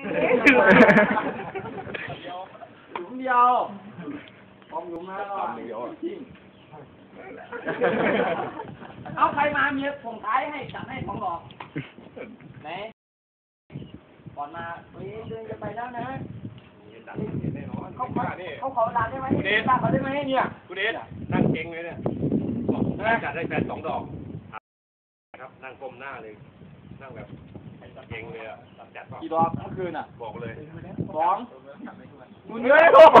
หลุมเดียวพอมหลุมมาก็ทิ้งเอาใครมาเมียส่งท้ายให้จัดให้ของหลอกไหนก่อนมาเฮ้ยเดินจะไปแล้วนะเขาเขาเขาขอด่าได้ไหมด่าเขาได้ไหมเนี่ยคุณเอสนั่งเก่งเลยเนี่ยบอกจัดได้แฟนสองดอก ครับนั่งก้มหน้าเลย นั่งแบบ เก่งเลยอะจัดบอกกี่ดอกเมื่อคืนอะ บอกเลยสองมึงเฮ้เฮ้ยยโอ้โห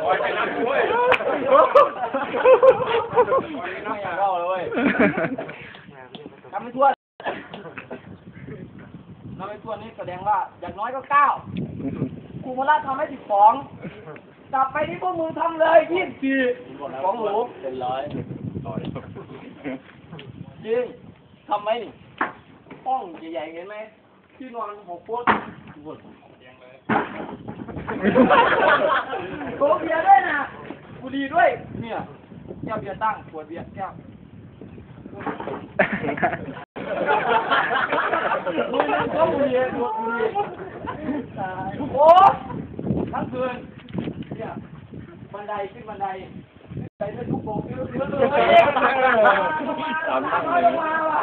โอ้ยไปนั่งด้วยนั่งอย่างเราเลยเว้ยทำไม่ทั่วทำไม่ทั่วนี่แสดงว่าอย่างน้อยก็เก้าครูพละทำให้สิบสองกลับไปที่พวกมึงทำเลยยี่สิบสี่ของหลูเป็นร้อยจริง ทำไหมนี่ห้องใหญ่ๆเห็นไหมที่นอนหกฟุตโต๊ะเบียร์ด้วยนะบุหรี่ด้วย เนี่ยแก้วเบียร์ตั้งขวดเบียร์แก้วมึงนั่งก็บุหรี่ดูดบุหรี่โอ้ทั้งคืนเนี่ยบันไดขึ้นบันไดไปเรื่อยทุกโบกเรื่อยเรื่อยเลย สามน้อยลงมาว่ะ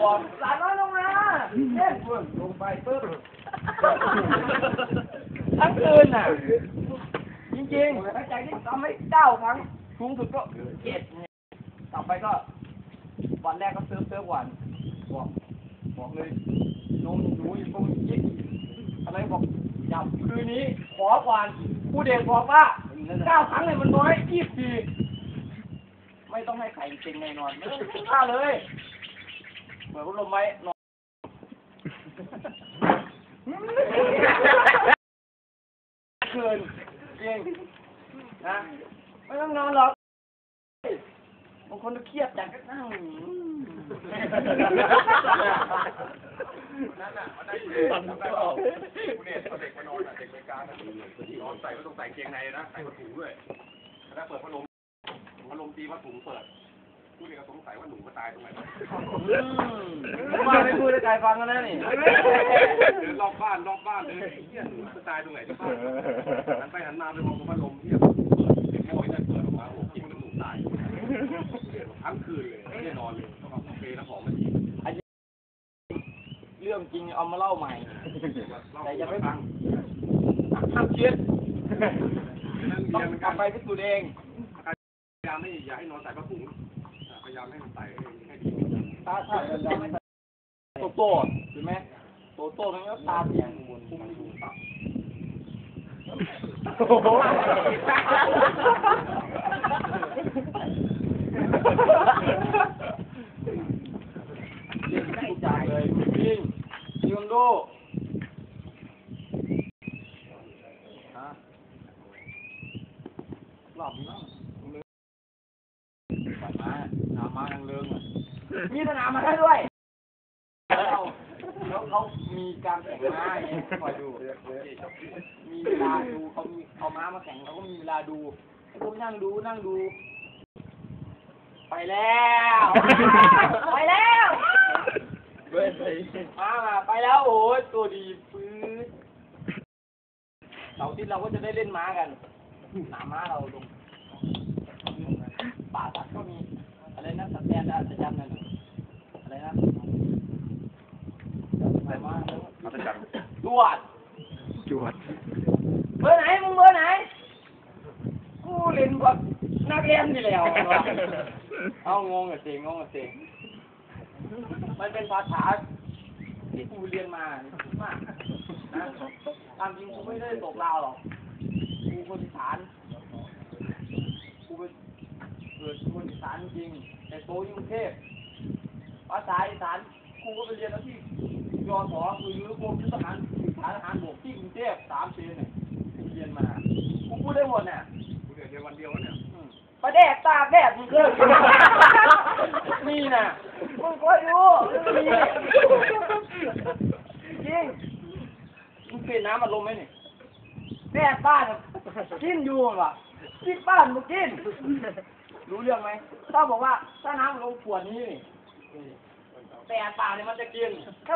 บอกสามน้อยลงมาเอ๊ะลงไปปึ๊บทั้งคืนน่ะ จริงๆตั้งใจที่ทำให้เก้าครั้งสูงสุดก็เจ็ดเนี่ยต่อไปก็ วันแรกก็เซิร์ฟเซิร์ฟวันบอกบอกเลยนมหนูอยู่ตรงนี้อะไรบอกจับคืนนี้ขอวันผู้เด็กบอกว่าเก้าครั้งเลยมันน้อยยี่สิบสี่ ไม่ต้องให้ไข่จริงแน่นอนไม่ต้องกินข้าวเลยเปิดพัดลมไว้นอนคืนจริงนะไม่ต้องนอนหรอกบางคนก็เครียดจังก็นั่งนั่นน่ะมันได้คุณเอสจำได้เปล่าคุณเอสเด็กมานอนอะเด็กรายการอะนอนใส่ก็ต้องใส่เกงในนะใส่ผ้าถุงด้วยแล้วเปิดพัดลม พัดลมตีผ้าถุงเปิดผู้เด็กก็สงสัยว่าหนูมาตายตรงไหนมาไม่พูดให้ใครฟังกันนะนี่เดินรอบบ้านรอบบ้านเลยเฮียหนูจะตายตรงไหนที่บ้านหันไปหันมาไปมองตรงพัดลมเฮียเปิดเด็กโม้ยนั่นเปิดออกมาโอ้กินหนูตายทั้งคืนเลยไม่ได้นอนเลยต้องเอาเปรย์น้ำหอมมาฉีดเรื่องจริงเอามาเล่าใหม่ แต่ยังไม่ฟังห้ามคิดนั่นต้เรีอยนมันงกกลัลับบไปไปพิสูจน์เองพยายามไม่อย่าให้นอนใส่ผ้าถุงพยายามให้มันใส่ให้ดีถ้าถ้าเราไม่โตโต้เห็นไหมโตโต้มันก็ตาเสียงบนพุ่งดูตับโอ้โหเรียนไม่จ่ายเลยจริงยิงดูฮะหลับนะปัดมาหนามายังเลิงอะ มีสนามมาให้ด้วยแล้วแล้วเขามีการแข่งม้าอย่างเงี้ยคอยดู มีเวลาดูเขามีเอาม้ามาแข่งเขาก็มีเวลาดูให้ผมนั่งดูนั่งดู ไปแล้ว ไปแล้วมามาไปแล้วโอ้ยตัวดีปื๊ดเสาร์อาที่เราก็จะได้เล่นม้ากันหนาม้าเราลงป่าสัตว์ก็มี อะไรนะสแตนดาร์ดจำนั่นน่ะอะไรนะอะไรมา อัศจรรย์ ตร วจจวด เบอร์ไหนมึงเบอร์ไหน กูเล่นกับนักเรียนนี่แหล้วเอางงกับเสียงงงกับเสียงมันเป็นภาษาที่กูเรียนมาถูกมากนะตามจริงกูไม่ได้ตกลาวหรอก กูคนอีสาน กูเป็นเกิดคนอีสานจริง แต่โตอยู่กรุงเทพภาษาอีสานกูก็ไปเรียนแล้วที่ยอสอคือรือกรมยุทธหา แดกตากแดดมึงเคยมีน่ะมึงคอยดูมีจริงมึงเปลี่ยนน้ำมันลมไหมนี่แดดบ้านน่ะกินอยู่ว่ะกินบ้านมึงกิน รู้เรื่องไหมถ้าบอกว่าถ้าน้ำมันลงขวดนี้นี่แต่ป่าเนี่ยมันจะกินถ้า